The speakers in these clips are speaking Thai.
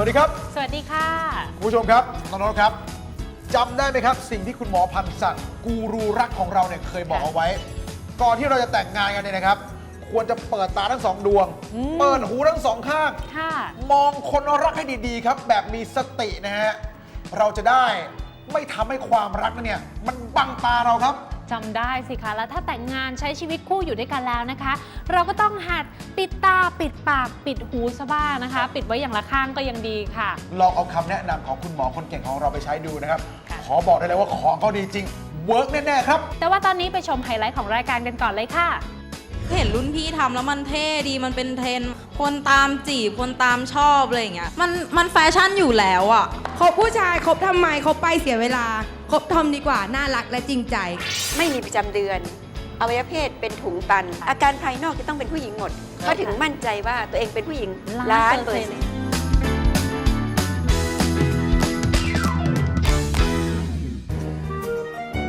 วัสดีครับสวัสดีค่ะ คุณผู้ชมครับน้องๆครับจำได้ไหมครับ สิ่งที่คุณหมอพันธ์ศักดิ์กูรูรักของเราเนี่ยเคยบอกเอาไว้ ก่อนที่เราจะแต่งงานกันเนี่ยนะครับ ควรจะเปิดตาทั้งสองดวง อืม เปิดหูทั้งสองข้าง ค่ะ มองคนรักให้ดีๆครับ แบบมีสตินะฮะ เราจะได้ไม่ทำให้ความรักนั้นเนี่ย มันบังตาเราครับ จำได้สิคะ แล้วถ้าแต่งงานใช้ชีวิตคู่อยู่ด้วยกันแล้วนะคะ เราก็ต้องหัดปิดตาปิดปากปิดหูซะบ้างนะคะ ปิดไว้อย่างละข้างก็ยังดีค่ะ ลองเอาคำแนะนำของคุณหมอคนเก่งของเราไปใช้ดูนะครับ ค่ะ ขอบอกได้เลยว่าของเขาดีจริง เวิร์กแน่ ๆ ครับ แต่ว่าตอนนี้ไปชมไฮไลท์ของรายการกันก่อนเลยค่ะ เห็นรุ่นพี่ทำแล้วมันเท่ดีมันเป็นเทรนด์คนตามจีบคนตามชอบอะไรอย่างเงี้ยมันมันแฟชั่นอยู่แล้วอะคบผู้ชายคบทำไมคบไปเสียเวลาคบทอมดีกว่าน่ารักและจริงใจ ไม่มีประจำเดือนอวัยวะเพศเป็นถุงตัน อาการภายนอกจะต้องเป็นผู้หญิงหมด ก็ถึงมั่นใจว่าตัวเองเป็นผู้หญิงล้าล้านนเปเปออร์ร์เซ็เซ็นนต์ต์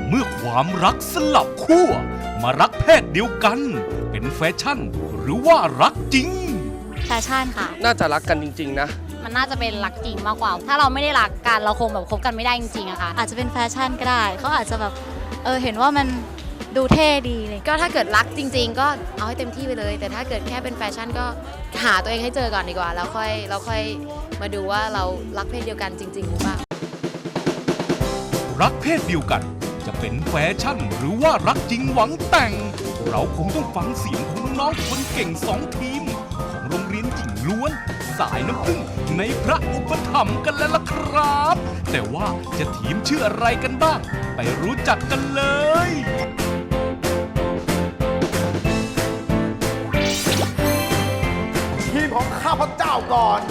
เมื่อความรักสลับขั้ว มารักเพศเดียวกัน เป็นแฟชั่นหรือว่ารักจริง แฟชั่นค่ะ น่าจะรักกันจริง ๆ นะ มันน่าจะเป็นรักจริงมากกว่า ถ้าเราไม่ได้รักกันเราคงแบบคบกันไม่ได้จริงๆอะค่ะ อาจจะเป็นแฟชั่นก็ได้ เขาอาจจะแบบ เออ เห็นว่ามันดูเท่ดีเลย ก็ถ้าเกิดรักจริง ๆ ก็เอาให้เต็มที่ไปเลย แต่ถ้าเกิดแค่เป็นแฟชั่นก็หาตัวเองให้เจอก่อนดีกว่า แล้วค่อยแล้วค่อยมาดูว่าเรารักเพศเดียวกันจริง ๆ หรือเปล่า รักเพศเดียวกันจะ เป็นแฟชั่นหรือว่ารักจริงหวังแต่ง เราคงต้องฟังเสียงของน้องๆคนเก่งสองทีม ของโรงเรียนหญิงล้วน สายน้ำพึ่งในพระอุปถัมภ์กันแล้วล่ะครับ แต่ว่าจะทีมชื่ออะไรกันบ้าง ไปรู้จักกันเลยทีมของข้าพเจ้าก่อน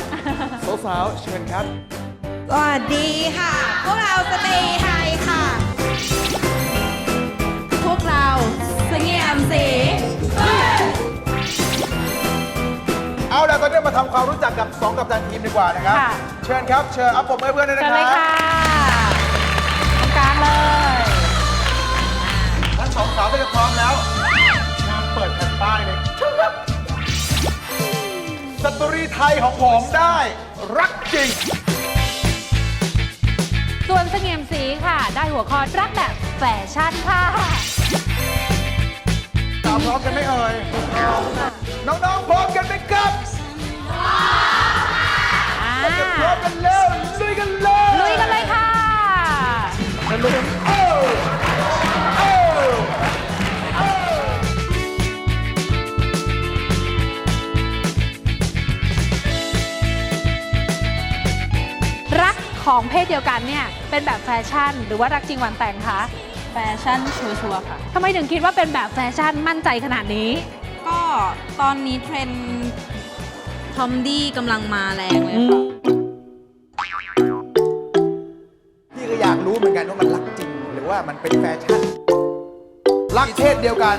สาวๆเชิญครับ สวัสดีค่ะ พวกเราสเตย์ไฮ เสงี่ยมสีเอาล่ะตอนนี้มาทำความรู้จักกับ2กัปตันทีมดีกว่านะครับ ค่ะ เชิญครับ เชิญอัปปมให้เพื่อนด้วยนะเชิญคเลยรับค่ะตรงกลางเลย ทั้งสองสาวถ้าจะพร้อมแล้วเชิญเปิดแผ่นป้ายเลยสตรีไทยของผมได้ รักจริง ส่วนเสงี่ยมสีค่ะ ได้หัวข้อรักแบบแฟชั่นค่ะ ร้อมกันไหมเอ่ยน้องๆพร้อมกันไหมครับอ่าพร้อมกันแล้วลุยกันเลยลุยกันเลยค่ะเร็วๆเอ้าเอ้าเอ้ารักของเพศเดียวกันเนี่ย เป็นแบบแฟชั่น หรือว่ารักจริงหวานแต่งคะ แฟชั่นชัวร์ๆค่ะ ทำไมถึงคิดว่าเป็นแบบแฟชั่นมั่นใจขนาดนี้ ก็ตอนนี้เทรนด์ทอมดี้กำลังมาแรงเลยค่ะ พี่ก็อยากรู้เหมือนกันว่ามันรักจริง หรือว่ามันเป็นแฟชั่น รักเพศเดียวกัน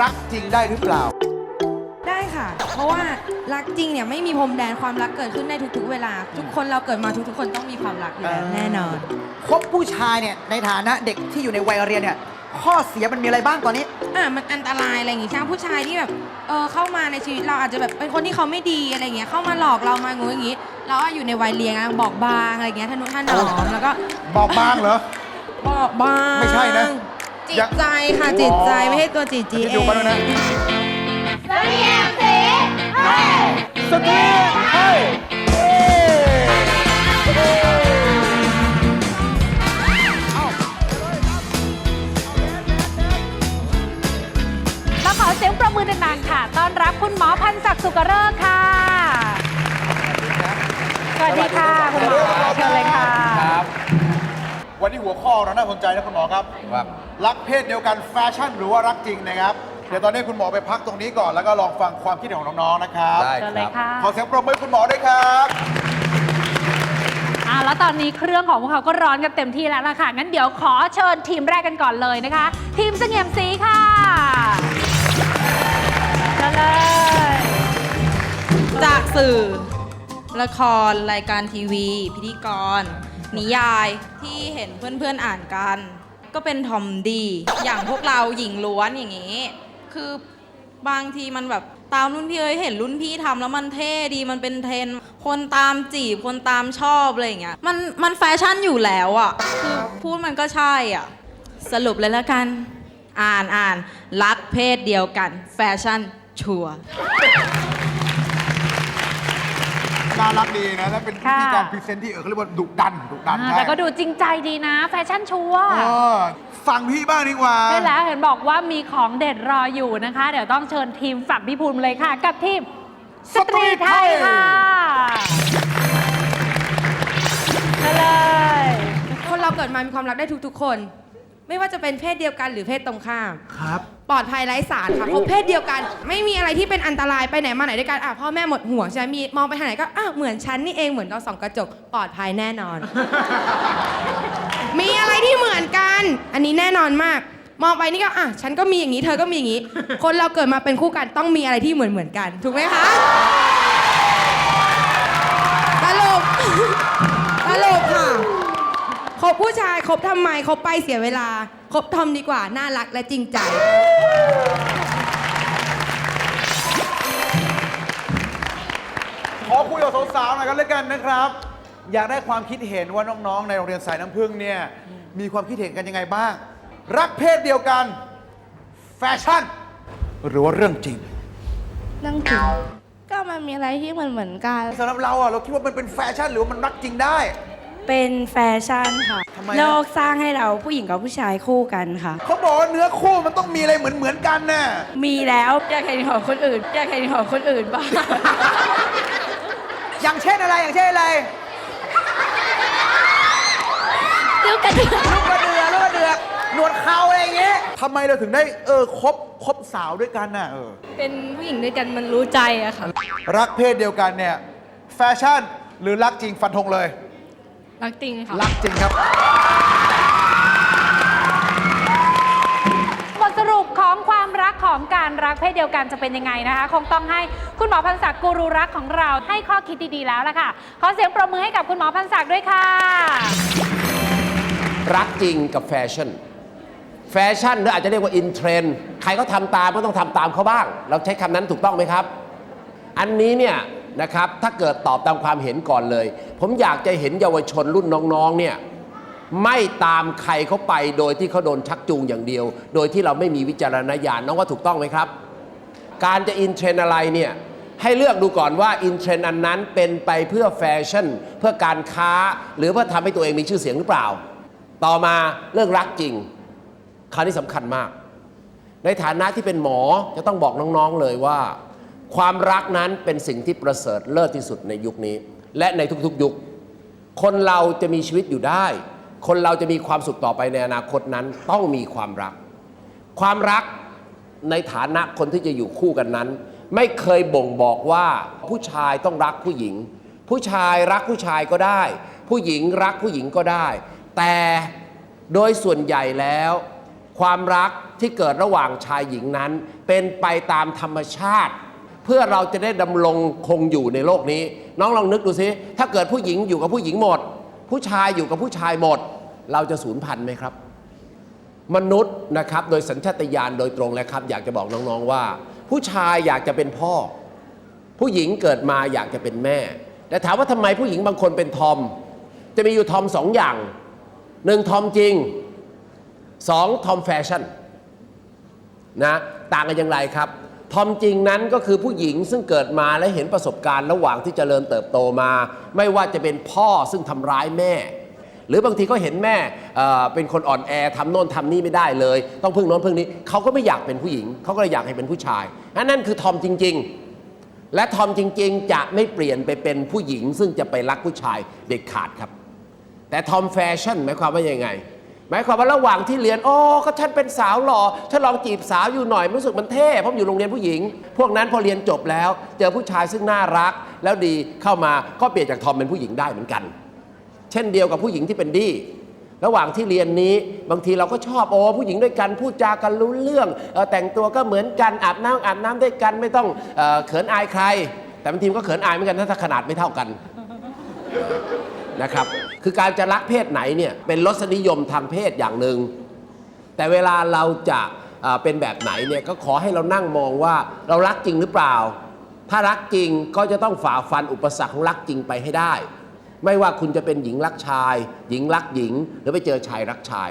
รักจริงได้หรือเปล่าได้ ค่ะ เพราะว่ารักจริงเนี่ยไม่มีพรมแดนความรักเกิดขึ้นได้ทุกๆ เวลา ทุกคนเราเกิดมาทุกๆ คนต้องมีความรักอยู่แล้วอ่าแน่นอน คบผู้ชายเนี่ยในฐานะเด็กที่อยู่ในวัยเรียนเนี่ยข้อเสียมันมีอะไรบ้างตอนนี้ อะมันอันตรายอะไรอย่างงี้ใช่ไหมผู้ชายที่แบบเออเข้ามาในชีวิตเราอาจจะแบบเป็นคนที่เขาไม่ดีอะไรอย่างเงี้ยเข้ามาหลอกเรามางูอย่างงี้ เราก็อยู่ในวัยเรียนอะบอกบางอะไรอย่างเงี้ยทะนุถนอมแล้วก็บอกบางเหรอ บอกบางไม่ใช่นะจิตใจค่ะจิตใจไม่ใช่ตัวจีจีจะเออยู่งมาแล้วนะ สตรีเฮ้ยเฮ้ยมาขอเสียงประมือดังๆค่ะ ต้อนรับคุณหมอพันศักดิ์สุกเริกษ์ค่ะ สวัสดีค่ะคุณหมอเชิญเลยค่ะวันนี้หัวข้อเราน่าสนใจนะคุณหมอครับ ครับ รักเพศเดียวกันแฟชั่นหรือว่ารักจริงนะครับ เดี๋ยวตอนนี้คุณหมอไปพักตรงนี้ก่อนแล้วก็ลองฟังความคิดเห็นของน้องๆนะครับได้ เชิญคเลรัยบค่ะขอเสียงปรบมือให้คุณหมอด้วยครับอ่าแล้วตอนนี้เครื่องของพวกเขาก็ร้อนกันเต็มที่แล้วล่ะค่ะ งั้นเดี๋ยวขอเชิญทีมแรกกันก่อนเลยนะคะ ทีมเสงี่ยมสีค่ะเชิญเลย จากสื่อ ละครรายการทีวี พิธีกร นิยายที่เห็นเพื่อนๆอ่านกัน ก็เป็นทอมดี อย่างพวกเราหญิงล้วนอย่างนี้ คือบางทีมันแบบตามรุ่นพี่เอ้ยเห็นรุ่นพี่ทำแล้วมันเท่ดีมันเป็นเทรนด์คนตามจีบคนตามชอบอะไรอย่างเงี้ยมันมันแฟชั่นอยู่แล้วอะคือพูดมันก็ใช่อะสรุปเลยแล้วกัน อ่านอ่านรักเพศเดียวกัน แฟชั่นชัวร์น่ารักดีนะ และเป็นวิค่ะธีการพรีเซนต์ที่เออเขาเรียกว่าดุดันดุดันอ่าใช่แต่ก็ดูจริงใจดีนะ แฟชั่นชัวร์เออ ฟังพี่บ้างดีกว่า ใช่แล้วเห็นบอกว่ามีของเด็ดรออยู่นะคะ เดี๋ยวต้องเชิญทีมฝั่งพี่ภูมิเลยค่ะ กับทีมสตรีทไทยค่ะมาเลย คนเราเกิดมามีความรักได้ทุกๆคน ไม่ว่าจะเป็นเพศเดียวกันหรือเพศตรงข้าม ครับ ปลอดภัยไร้สารค่ะคบเพศเดียวกัน ไม่มีอะไรที่เป็นอันตรายไปไหนมาไหนด้วยกันอะพ่อแม่หมดห่วงใช่ไหมมีมองไปทางไหนก็อ้าวเหมือนฉันนี่เองเหมือนเราส่องกระจกปลอดภัยแน่นอน มีอะไรที่เหมือนกัน อันนี้แน่นอนมาก มองไปนี่ก็อะฉันก็มีอย่างนี้เธอก็มีอย่างนี้ คนเราเกิดมาเป็นคู่กันต้องมีอะไรที่เหมือนเหมือนกัน ถูกไหมคะสรุปสรุปค่ะคบผู้ชายคบทำไมคบไปเสียเวลาคบทอมดีกว่าน่ารักและจริงใจขอคุยกับสาวๆหน่อยกันเลยกันนะครับ อยากได้ความคิดเห็นว่าน้องๆ ในโรงเรียนสายน้ำพึ่งเนี่ยมีความคิดเห็นกันยังไงบ้าง รักเพศเดียวกัน แฟชั่น หรือว่าเรื่องจริงเรื่องจริงก็มันมีอะไรที่เหมือนเหมือนกัน สำหรับเราอะเราคิดว่ามันเป็นแฟชั่นหรือว่ามันรักจริงได้ เป็นแฟชั่นค่ะ ทำไมอะ โลกสร้างให้เราผู้หญิงกับผู้ชายคู่กันค่ะ เขาบอกว่าเนื้อคู่มันต้องมีอะไรเหมือนเหมือนๆกันน่ะมีแล้วอยากเห็นของคนอื่นอยากเห็นของคนอื่นบ้าง อย่างเช่นอะไรอย่างเช่นอะไร ลูกกระเดือกลูกกระเดือกลูกกระเดือกหนวดเขาอะไรอย่างเงี้ยทำไมเราถึงได้เออคบคบสาวด้วยกันน่ะเออ เป็นผู้หญิงด้วยกันมันรู้ใจอะค่ะ รักเพศเดียวกันเนี่ย แฟชั่นหรือรักจริงฟันธงเลย รักจริงค่ะ รักจริงครับ บทสรุปของความรักของการรักเพศเดียวกันจะเป็นยังไงนะคะ คงต้องให้คุณหมอพันศักดิ์กูรูรักของเราให้ข้อคิดดีๆแล้วล่ะค่ะ ขอเสียงปรบมือให้กับคุณหมอพันศักดิ์ด้วยค่ะ รักจริงกับแฟชั่น แฟชั่นหรืออาจจะเรียกว่าอินเทรนใครก็ทำตามก็ต้องทำตามเขาบ้าง เราใช้คำนั้นถูกต้องไหมครับ อันนี้เนี่ยนะครับถ้าเกิดตอบตามความเห็นก่อนเลย ผมอยากจะเห็นเยาวชนรุ่นน้องๆเนี่ยไม่ตามใครเขาไปโดยที่เขาโดนชักจูงอย่างเดียว โดยที่เราไม่มีวิจารณญาณน้องว่าถูกต้องไหมครับ การจะอินเทรนอะไรเนี่ยให้เลือกดูก่อนว่าอินเทรนอันนั้นเป็นไปเพื่อแฟชั่น เพื่อการค้า หรือเพื่อทำให้ตัวเองมีชื่อเสียงหรือเปล่า ต่อมาเรื่องรักจริง คราวนี้สำคัญมาก ในฐานะที่เป็นหมอจะต้องบอกน้องๆเลยว่า ความรักนั้นเป็นสิ่งที่ประเสริฐเลิศที่สุดในยุคนี้ และในทุกๆยุค คนเราจะมีชีวิตอยู่ได้ คนเราจะมีความสุขต่อไปในอนาคตนั้นต้องมีความรัก ความรักในฐานะคนที่จะอยู่คู่กันนั้น ไม่เคยบ่งบอกว่าผู้ชายต้องรักผู้หญิง ผู้ชายรักผู้ชายก็ได้ ผู้หญิงรักผู้หญิงก็ได้ แต่โดยส่วนใหญ่แล้ว ความรักที่เกิดระหว่างชายหญิงนั้น เป็นไปตามธรรมชาติ เพื่อเราจะได้ดำรงคงอยู่ในโลกนี้ น้องลองนึกดูซิถ้าเกิดผู้หญิงอยู่กับผู้หญิงหมด ผู้ชายอยู่กับผู้ชายหมด เราจะสูญพันธุ์ไหมครับ มนุษย์นะครับโดยสัญชาตญาณโดยตรงเลยครับ อยากจะบอกน้องๆว่า ผู้ชายอยากจะเป็นพ่อ ผู้หญิงเกิดมาอยากจะเป็นแม่ แต่ถามว่าทำไมผู้หญิงบางคนเป็นทอม จะมีอยู่ทอมสองอย่าง หนึ่งทอมจริงสองทอมแฟชั่นนะต่างกันอย่างไรครับ ทอมจริงนั้นก็คือผู้หญิงซึ่งเกิดมาและเห็นประสบการณ์ระหว่างที่เจริญเติบโตมา ไม่ว่าจะเป็นพ่อซึ่งทำร้ายแม่ หรือบางทีก็เห็นแม่เเป็นคนอ่อนแอทำโน่นทำนี่ไม่ได้เลย ต้องพึ่งโน้นพึ่งนี้เขาก็ไม่อยากเป็นผู้หญิงเขาก็เลยอยากให้เป็นผู้ชายอันนั่นคือทอมจริง ๆ และทอมจริง ๆ จะไม่เปลี่ยนไปเป็นผู้หญิง ซึ่งจะไปรักผู้ชายเด็ดขาดครับ แต่ทอมแฟชั่นหมายความว่ายังไง หมายความว่าระหว่างที่เรียน โอ้ก็ฉันเป็นสาวหล่อฉันลองจีบสาวอยู่หน่อยรู้สึกมันเท่เพราะอยู่โรงเรียนผู้หญิง พวกนั้นพอเรียนจบแล้ว เจอผู้ชายซึ่งน่ารัก แล้วดีเข้ามาก็เปลี่ยนจากทอมเป็นผู้หญิงได้เหมือนกัน เช่นเดียวกับผู้หญิงที่เป็นดีระหว่างที่เรียนนี้บางทีเราก็ชอบโอ้ผู้หญิงด้วยกันพูดจากันรู้เรื่องออแต่งตัวก็เหมือนกันอาบน้ำอาบน้ำด้วยกันไม่ต้องเออเขินอายใคร แต่บางทีมก็เขินอายเหมือนกันถ้าขนาดไม่เท่ากัน นะครับคือการจะรักเพศไหนเนี่ยเป็นรสนิยมทางเพศอย่างหนึ่งแต่เวลาเราจะเป็นแบบไหนเนี่ยก็ขอให้เรานั่งมองว่าเรารักจริงหรือเปล่า ถ้ารักจริงก็จะต้องฝ่าฟันอุปสรรคของรักจริงไปให้ได้ ไม่ว่าคุณจะเป็นหญิงรักชาย หญิงรักหญิง หรือไปเจอชายรักชาย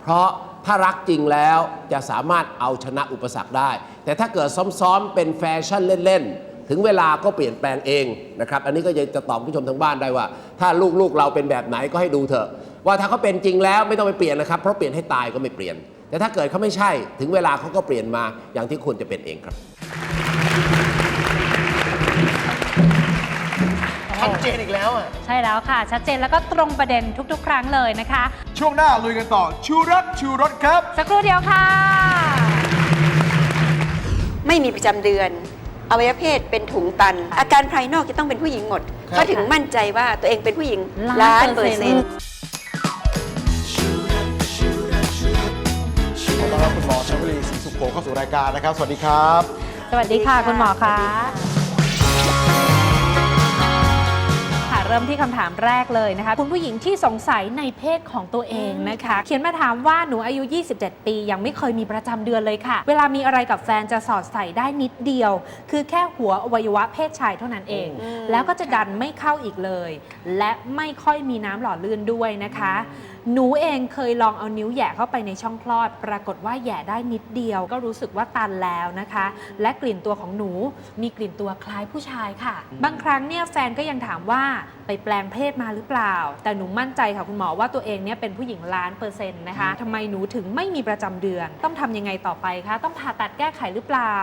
เพราะถ้ารักจริงแล้วจะสามารถเอาชนะอุปสรรคได้ แต่ถ้าเกิดซ้อมๆเป็นแฟชั่นเล่นๆ ถึงเวลาก็เปลี่ยนแปลงเองนะครับ อันนี้ก็จะตอบผู้ชมทางบ้านได้ว่า ถ้าลูกๆเราเป็นแบบไหนก็ให้ดูเถอะ ว่าถ้าเขาเป็นจริงแล้วไม่ต้องไปเปลี่ยนนะครับ เพราะเปลี่ยนให้ตายก็ไม่เปลี่ยน แต่ถ้าเกิดเขาไม่ใช่ ถึงเวลาเขาก็เปลี่ยนมาอย่างที่ควรจะเป็นเองครับชัดเจนอีกแล้วอะ ใช่แล้วค่ะ ชัดเจนแล้วก็ตรงประเด็นทุกๆ ครั้งเลยนะคะ ช่วงหน้าลุยกันต่อชูรักชูรสครับ สักครู่เดียวค่ะ ไม่มีประจำเดือน อวัยวะเพศเป็นถุงตัน อาการภายนอกจะต้องเป็นผู้หญิงหมด ครับเขาถึงมั่นใจว่าตัวเองเป็นผู้หญิงล้าล้านนเปเปออร์ร์เซ็เซ็นนต์ต์ขอต้อนรับคุณหมอชวลีศรีสุโขเข้าสู่รายการนะครับ สวัสดีครับ สวัสดีค่ะคุณหมอคะ เริ่มที่คำถามแรกเลยนะคะ คุณผู้หญิงที่สงสัยในเพศของตัวเองนะคะ เขียนมาถามว่าหนูอายุ 27 ปี ยังไม่เคยมีประจำเดือนเลยค่ะ เวลามีอะไรกับแฟนจะสอดใส่ได้นิดเดียว คือแค่หัวอวัยวะเพศชายเท่านั้นเองอืมแล้วก็จะดันไม่เข้าอีกเลย และไม่ค่อยมีน้ำหล่อลื่นด้วยนะคะ หนูเองเคยลองเอานิ้วแหย่เข้าไปในช่องคลอด ปรากฏว่าแหย่ได้นิดเดียว ก็รู้สึกว่าตันแล้วนะคะ และกลิ่นตัวของหนูมีกลิ่นตัวคล้ายผู้ชายค่ะ บางครั้งเนี่ยแฟนก็ยังถามว่าไปแปลงเพศมาหรือเปล่า แต่หนูมั่นใจค่ะคุณหมอว่าตัวเองเนี่ยเป็นผู้หญิงล้านเปอร์เซ็นต์นะคะทำไมหนูถึงไม่มีประจำเดือน ต้องทำยังไงต่อไปคะต้องผ่าตัดแก้ไขหรือเปล่า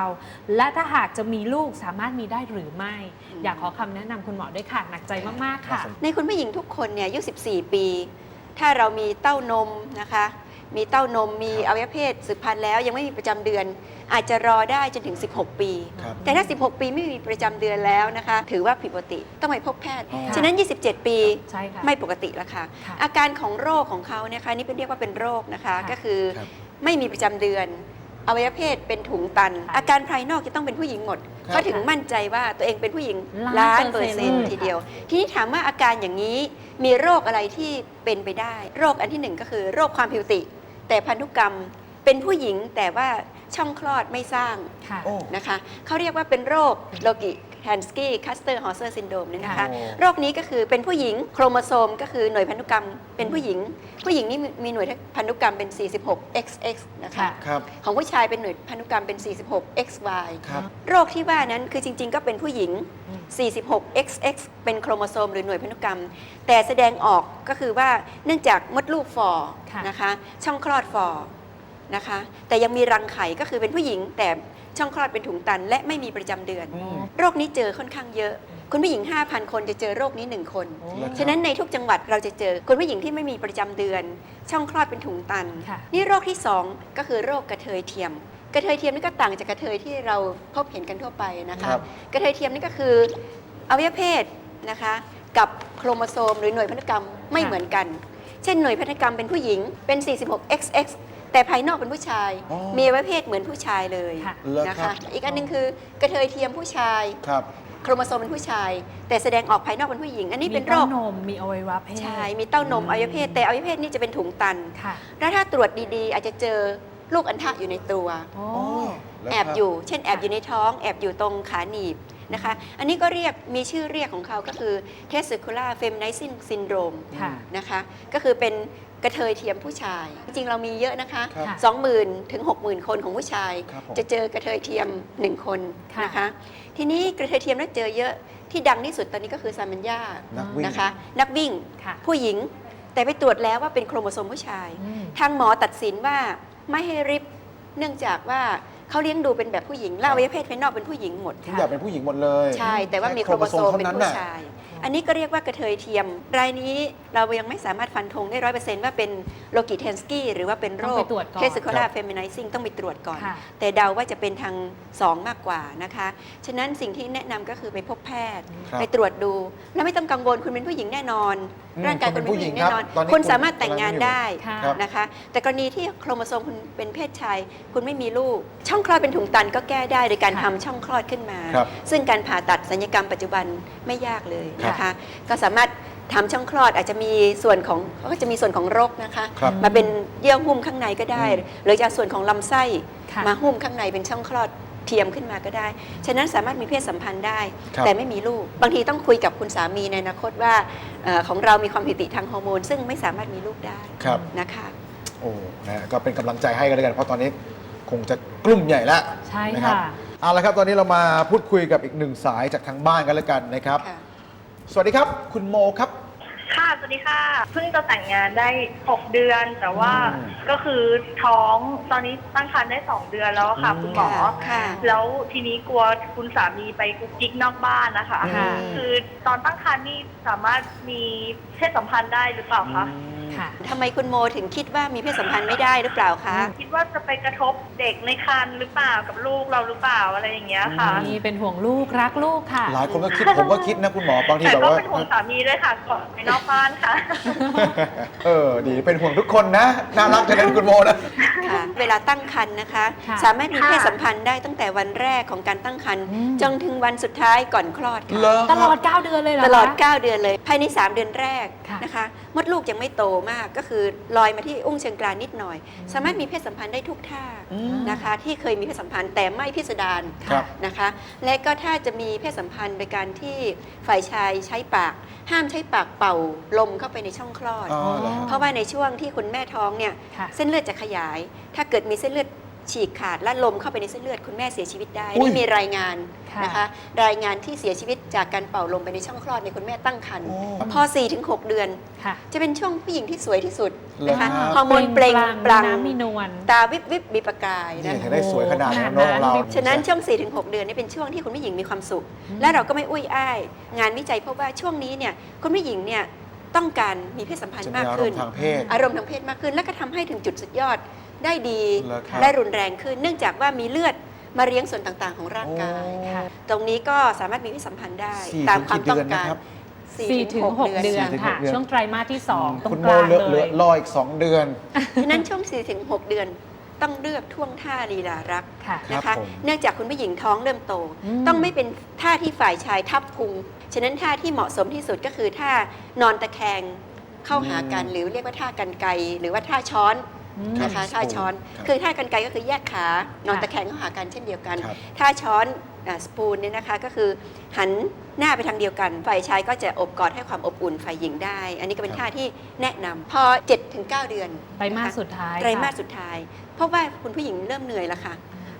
และถ้าหากจะมีลูกสามารถมีได้หรือไม่ อยากขอคำแนะนำคุณหมอด้วยค่ะหนักใจมากๆค่ะ ในคุณผู้หญิงทุกคนเนี่ยอายุ14 ปี ถ้าเรามีเต้านมนะคะ มีเต้านมมีอวัยวะเพศสืบพันธุ์แล้ว ยังไม่มีประจำเดือน อาจจะรอได้จนถึง 16 ปี ครับ แต่ถ้า 16 ปีไม่มีประจำเดือนแล้วนะคะ ถือว่าผิดปกติต้องไปพบแพทย์ อ๋อ ฉะนั้น 27 ปี ใช่ค่ะ ไม่ปกติแล้วค่ะ ค่ะอาการของโรคของเขาเนี่ยค่ะนี่เป็นเรียกว่าเป็นโรคนะคะ ค่ะก็คือครับ ไม่มีประจำเดือน อวัยวะเพศเป็นถุงตัน อาการภายนอกจะต้องเป็นผู้หญิงหมดครับ เขาถึงมั่นใจว่าตัวเองเป็นผู้หญิงล้าล้านนเปเปออร์ร์เซ็เซ็นนต์ต์ทีเดียว ทีนี้ถามว่าอาการอย่างนี้มีโรคอะไรที่เป็นไปได้ โรคอันที่หนึ่งก็คือ โรคความผิวติ แต่พันธุกรรมเป็นผู้หญิงแต่ว่าช่องคลอดไม่สร้างค่ะโอ้นะคะเขาเรียกว่าเป็นโรคโลกิ แฮนสกี้คัสเตอร์ฮอ s เซอร์ซินโดมเนี่ยนะคะโอ้ โรคนี้ก็คือเป็นผู้หญิงโครโมโซมก็คือหน่วยพันธุกรรมเป็นผู้หญิง ผู้หญิงนี่มีมีหน่วยพันธุกรรมเป็น 46 XX นะคะค่ะครับ ของผู้ชายเป็นหน่วยพันธุกรรมเป็น 46 XY ครับ โรคที่ว่านั้นคือจริง ๆ ก็เป็นผู้หญิง46 XX เป็นโครโมโซมหรือหน่วยพันธุกรรม แต่แสดงออกก็คือว่าเนื่องจากมดลูกฟอค่ะ นะคะ ช่องคลอดฟอนะคะ แต่ยังมีรังไข่ก็คือเป็นผู้หญิงแต่ ช่องคลอดเป็นถุงตัน และไม่มีประจำเดือนโรคนี้เจอค่อนข้างเยอะ คุณผู้หญิง 5,000 คนจะเจอโรคนี้ 1 คนฉะนั้นในทุกจังหวัดเราจะเจอคุณผู้หญิงที่ไม่มีประจำเดือน ช่องคลอดเป็นถุงตัน ค่ะ นี่โรคที่ 2 ก็คือโรคกระเทยเทียม กระเทยเทียมนี่ก็ต่างจากกระเทยที่เราพบเห็นกันทั่วไปนะคะ ครับ กระเทยเทียมนี่ก็คืออวัยวะเพศนะคะ กับโครโมโซมหรือหน่วยพันธุกรรมไม่ค่ะเหมือนกัน เช่นหน่วยพันธุกรรมเป็นผู้หญิงเป็น 46 XX แต่ภายนอกเป็นผู้ชาย อ๋อมีอวัยวะเพศเหมือนผู้ชายเลยค่ะ เหรอนะครัคะบอีกอันหนึงคือกระเทยเทียมผู้ชาย ครับ โครโมโซมเป็นผู้ชาย แต่แสดงออกภายนอกเป็นผู้หญิง อันนี้เป็นโรมีคเต้านมมีอวัยวะเพศใช่มีเต้านมอวัยวะเพศแต่อวัยวะเพศนี่จะเป็นถุงตัน ค่ะแล้วถ้าตรวจดีๆ อาจจะเจอลูกอัณฑะอยู่ในตัว โอ้ แอบอยู่ เช่นแอบอยู่ในท้องแอบอยู่ตรงขาหนีบนะคะ อันนี้ก็เรียกมีชื่อเรียกของเขาก็คือ testicular feminizing syndrome ค่ะ นะคะ ก็คือเป็น กระเทยเทียมผู้ชาย จริงๆเรามีเยอะนะคะครับ 20,000ถึง60,000 คนของผู้ชาย ครับผม จะเจอกระเทยเทียม 1 คนค่ะนะคะ ทีนี้กระเทยเทียมแล้วเจอเยอะที่ดังที่สุดตอนนี้ก็คือซามันยานักวิ่ง นะคะ นักวิ่งค่ะ ผู้หญิง แต่ไปตรวจแล้วว่าเป็นโครโมโซมผู้ชาย อืม ทางหมอตัดสินว่าไม่ให้ริบเนื่องจากว่าเขาเลี้ยงดูเป็นแบบผู้หญิงแล้วอวัยวะเพศภายนอกเป็นผู้หญิงหมดทุกอย่างเป็นผู้หญิงหมดเลยใช่ แต่ว่ามีแโครโมโซมเป็นท่าผู้น่ะ ชาย อันนี้ก็เรียกว่ากระเทยเทียม รายนี้เรายังไม่สามารถฟันธงได้ร้อยเปอร์เซ็นต์ว่าเป็นโลกิเทนสกี้หรือว่าเป็นโรต้องคไปตรวจก่อนเทสโคลาเฟมินิซิงต้องไปตรวจก่อน ค่ะ แต่เดาว่าจะเป็นทางสองมากกว่านะคะ ฉะนั้นสิ่งที่แนะนำก็คือไปพบแพทย์ ครับ ไปตรวจดู แล้วไม่ต้องกังวลคุณเป็นผู้หญิงแน่นอน อืมร่างกายคุคุณณเป็นเป็นผู้หญิงผู้หญิงแน่นอนครับตอนนี้คุณคุณสามารถแต่งงานกำลังอยู่ได้ค่ะครับนะคะ แต่กรณีที่โครโมโซมคุณเป็นเพศชาย คุณไม่มีลูก ช่องคลอดเป็นถุงตันก็แก้ได้โดยการค่ะทำช่องคลอดขึ้นมา ครับ ซึ่งการผ่าตัดสัญญกรรมปัจจุบันไม่ยากเลยนะครัคะบก็สามารถทำช่องคลอดอาจจะมีส่วนของเขาก็จะมีส่วนของรกนะคะ ครับ มาเป็นเยื่อหุ้มข้างในก็ได้ หรือจะส่วนของลำไส้ค่ะมาหุ้มข้างในเป็นช่องคลอดเทียมขึ้นมาก็ได้ ฉะนั้นสามารถมีเพศสัมพันธ์ได้ ครับ แต่ไม่มีลูก บางทีต้องคุยกับคุณสามีในอนาคตว่าเอ่อของเรามีความผิดปกติทางฮอร์โมน ซึ่งไม่สามารถมีลูกได้ครับ นะคะ โอ้นะก็เป็นกำลังใจให้กันแล้วกัน เพราะตอนนี้คงจะกลุ่มใหญ่แล้วใช่นะครัค่ะ เอาละครับ ตอนนี้เรามาพูดคุยกับอีกหนึ่งสายจากทางบ้านกันแล้วกันนะครับ ค่ะ สวัสดีครับ คุณโมครับ ค่ะ สวัสดีค่ะ เพิ่งจะแต่งงานได้ 6 เดือน แต่ว่าอืมก็คือท้อง ตอนนี้ตั้งครรภ์ได้ 2 เดือนแล้วค่ะคุณหมอ ค่ะ แล้วทีนี้กลัวคุณสามีไปกุ๊กกิ๊กนอกบ้านนะคะ ค่ะ คือตอนตั้งครรภ์นี่สามารถมีเพศสัมพันธ์ได้หรือเปล่าคะ ค่ะ ทำไมคุณโมถึงคิดว่ามีเพศสัมพันธ์ไม่ได้หรือเปล่าคะ คิดว่าจะไปกระทบเด็กในครรภ์หรือเปล่ากับลูกเราหรือเปล่าอะไรอย่างเงี้ยค่ะ นี่เป็นห่วงลูกรักลูกค่ะ หลายคนก็คิดผมก็คิดนะคุณหมอบางทีแต่แบบก็ว่า เป็นห่วงสามีด้วยค่ะก่อนไปนอกบ้านค่ะ เออดีเป็นห่วงทุกคนนะ น่ารักจังเลยคุณโมนะ ค่ะเวลาตั้งครรภ์นะคะ ค่ะสามารถมีเพศสัมพันธ์ได้ตั้งแต่วันแรกของการตั้งครรภ์อืม จนถึงวันสุดท้ายก่อนคลอดค่ะเหรอตลอด 9 เดือนเลยเหรอตลอด คะ 9 เดือนเลย ภายใน 3 เดือนแรกค่ะนะคะ มดลูกยังไม่โตมากก็คือลอยมาที่อุ้งเชิงกรานนิดหน่อย สามารถมีเพศสัมพันธ์ได้ทุกท่าอืม นะคะ ที่เคยมีเพศสัมพันธ์แต่ไม่พิสดารครับ นะคะ และก็ถ้าจะมีเพศสัมพันธ์โดยการที่ฝ่ายชายใช้ปาก ห้ามใช้ปากเป่าลมเข้าไปในช่องคลอด อ๋อเหรอฮะ เพราะว่าในช่วงที่คุณแม่ท้องเนี่ยค่ะ เส้นเลือดจะขยายถ้าเกิดมีเส้นเลือดฉีกขาดและลมเข้าไปในเส้นเลือดคุณแม่เสียชีวิตได้อุ้ยนี่มีรายงานค่ะนะคะรายงานที่เสียชีวิตจากการเป่าลมไปในช่องคลอดในคุณแม่ตั้งครรภ์โอ้ พอ 4-6 เดือน ค่ะจะเป็นช่วงผู้หญิงที่สวยที่สุดนะคะเหรอครับฮอร์โมนเปล่งปลั่งน้ำมีนวล ตาวิบวิบมีประกายนี่นะถึงได้สวยขนาดนี้ขนาดน้องของเรานั้นฉะนั้นช่วง 4-6 เดือนนี่เป็นช่วงที่คุณผู้หญิงมีความสุข และเราก็ไม่อุ้ยอ้าย งานวิจัยพบว่าช่วงนี้เนี่ยคุณผู้หญิงเนี่ยต้องการมีเพศสัมพันจะธ์มีมากอารขึ้มน ณ์ทางเพศ อารมณ์ทางเพศมากขึ้น และก็ทำให้ถึงจุดสุดยอด ได้ดีเหรอครับ และรุนแรงขึ้น เนื่องจากว่ามีเลือดมาเลี้ยงส่วนต่างๆ ของร่างกาย โอ้ ค่ะ ตรงนี้ก็สามารถมีเพศสัมพันธ์ได้สี่ตามถึงความกี่ต้องเดือนการนะครับ สี่ถึงหกเดือนสี่ถึงหค่ะกเดือน ช่วงไตรมาสที่2ตรงคุณกโมลางเหลือเหเลลือย รออีก 2 เดือน ฉะนั้นช่วง4-6เดือนต้องเลือกท่วงท่าลีลารักค่ะ ครับนะคะ ผม เนื่องจากคุณผู้หญิงท้องเริ่มโต อืม ต้องไม่เป็นท่าที่ฝ่ายชายทับพุง ฉะนั้นท่าที่เหมาะสมที่สุดก็คือท่านอนตะแคงเข้าหากันหรือเรียกว่าท่ากันไกรหรือว่าท่าช้อนอืม นะคะครับท่าช้อนครับคือท่ากันไกรก็คือแยกขานอนค่ะตะแคงเข้าหากันเช่นเดียวกันครับท่าช้อนสปูนเนี่ยนะคะก็คือหันหน้าไปทางเดียวกันฝ่ายชายก็จะอบกอดให้ความอบอุ่นฝ่ายหญิงได้ อันนี้ก็เป็นท่าที่แนะนำพอ7-9เดือนไตรมาสนะคะสุดท้ายไตรมาสค่ะสุดท้าย เพราะว่าคุณผู้หญิงเริ่มเหนื่อยแล้วค่ะ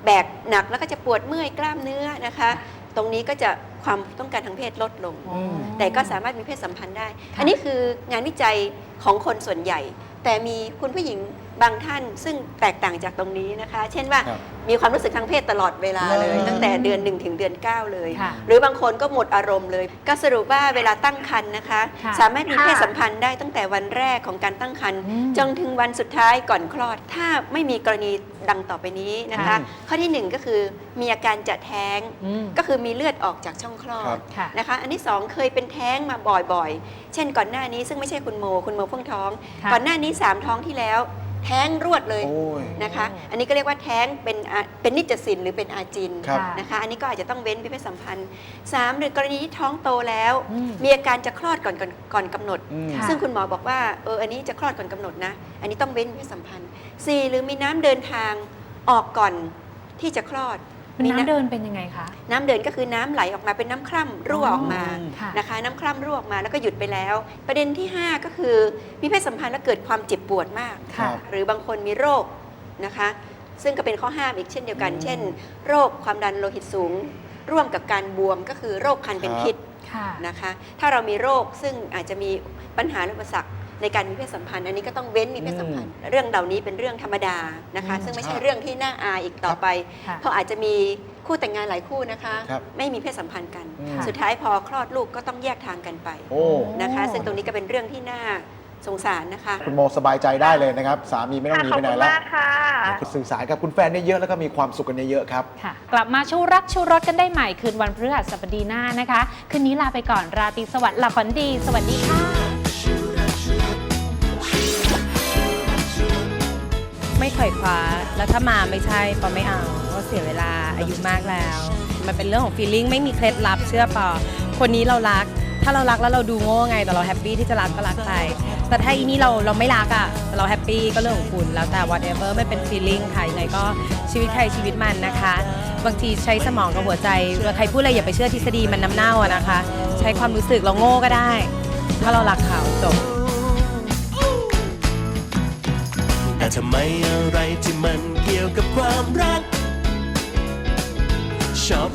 แบกหนักแล้วก็จะปวดเมื่อยกล้ามเนื้อนะคะ ตรงนี้ก็จะความต้องการทางเพศลดลงอ๋อแต่ก็สามารถมีเพศสัมพันธ์ได้ค่ะอันนี้คืองานวิจัยของคนส่วนใหญ่ แต่มีคุณผู้หญิง บางท่านซึ่งแตกต่างจากตรงนี้นะคะ เช่นว่าครับมีความรู้สึกทางเพศตลอดเวลาเลย อืมตั้งแต่เดือน1ถึงเดือน9 เลย ค่ะหรือบางคนก็หมดอารมณ์เลย ก็สรุปว่าเวลาตั้งครรภ์นะคะ ค่ะสามารถมีเพศสัมพันธ์ได้ตั้งแต่วันแรกของการตั้งครรภ์อืมจนถึงวันสุดท้ายก่อนคลอด ถ้าไม่มีกรณีดังต่อไปนี้นะคะ ค่ะ ข้อที่หนึ่งก็คือมีอาการจะแท้ง อืม ก็คือมีเลือดออกจากช่องคลอครัดบ ค่ะนะคะ อันที่สองเคยเป็นแท้งมาบ่อยๆ เช่นก่อนหน้านี้ซึ่งไม่ใช่คุณโม คุณโมเพิ่งท้อง ค่ะก่อนหน้านี้สามท้องที่แล้ว แท้งรวดเลยโอ้ย นะคะ อันนี้ก็เรียกว่าแท้งเป็นอาเป็นนิจสินหรือเป็นอาจินครับ นะคะ อันนี้ก็อาจจะต้องเว้นมีเพศสัมพันธ์สามหรือกรณีที่ท้องโตแล้ว อืม มีอาการจะคลอดก่อนก่อนก่อนกำหนด อืม ค่ะ ซึ่งคุณหมอบอกว่าเอออันนี้จะคลอดก่อนกำหนดนะ อันนี้ต้องเว้นมีเพศสัมพันธ์สี่หรือมีน้ำเดินทางออกก่อนที่จะคลอดเป็ นมีน้ำเดินเป็นยังไงคะ น้ำเดินก็คือน้ำไหลออกมาเป็นน้ำคร่ำรั่วออกมาค่ะนะคะ น้ำคร่ำรั่วออกมาแล้วก็หยุดไปแล้ว ประเด็นที่ 5 ก็คือมีเพศสัมพันธ์แล้วเกิดความเจ็บปวดมาก ค่ะ หรือบางคนมีโรคนะคะ ซึ่งก็เป็นข้อห้ามอีกเช่นเดียวกันเช่น โรคความดันโลหิตสูง ร่วมกับการบวมก็คือโรคคันเป็นพิษ ค่ะ นะคะถ้าเรามีโรคซึ่งอาจจะมีปัญหาหรืออุปสรรค ในการมีเพศสัมพันธ์ อันนี้ก็ต้องเว้นมีเพศสัมพันธ์ เรื่องเหล่านี้เป็นเรื่องธรรมดานะคะอืมซึ่งไม่ใช่ครับเรื่องที่น่าอายอีกต่อไปค่ะเพราะอาจจะมีคู่แต่งงานหลายคู่นะคะ ครับไม่มีเพศสัมพันธ์กันอืมสุดท้ายพอคลอดลูกก็ต้องแยกทางกันไปโอ้ นะคะโอ้ซึ่งตรงนี้ก็เป็นเรื่องที่น่าสงสารนะคะ คุณโมสบายใจได้เลยนะครับ สามีไม่ต้องหนีขอบไปไหนคุณแล้วมากค่ะ สื่อสารกับคุณแฟนได้เยอะแล้วก็มีความสุขกันเยอะๆครับ ค่ะ กลับมาชูรักชูรสกันได้ใหม่คืนวันพฤหัสบดีหน้านะคะ คืนนี้ลาไปก่อนราตรีสวัสดิ์หลับฝันดี สวัสดีค่ะ ไม่ค่อยคว้า แล้วถ้ามาไม่ใช่ปอไม่เอาเพราะเสียเวลาอายุมากแล้ว มันเป็นเรื่องของฟีลลิ่งไม่มีเคล็ดลับเชื่อปอคนนี้เรารัก ถ้าเรารักแล้วเราดูโง่ไงแต่เราแฮปปี้ที่จะรักก็รักไป แต่ถ้าอีนี่เราเราไม่รักอะ่ะแต่เราแฮปปี้ก็เรื่องของคุณแล้วแต่ whatever ไม่เป็น feeling ค่ะยังไงก็ชีวิตใครชีวิตมันนะคะ บางทีใช้สมองกับหัวใจเวลาใครพูดอะไรอย่าไปเชื่อทฤษฎีมันน้ำเน่าอะนะคะ ใช้ความรู้สึกเราโง่ก็ได้ ถ้าเรารักเขาจบ ไม่อะไรที่มันเกี่ยวกับความรัก ชอบ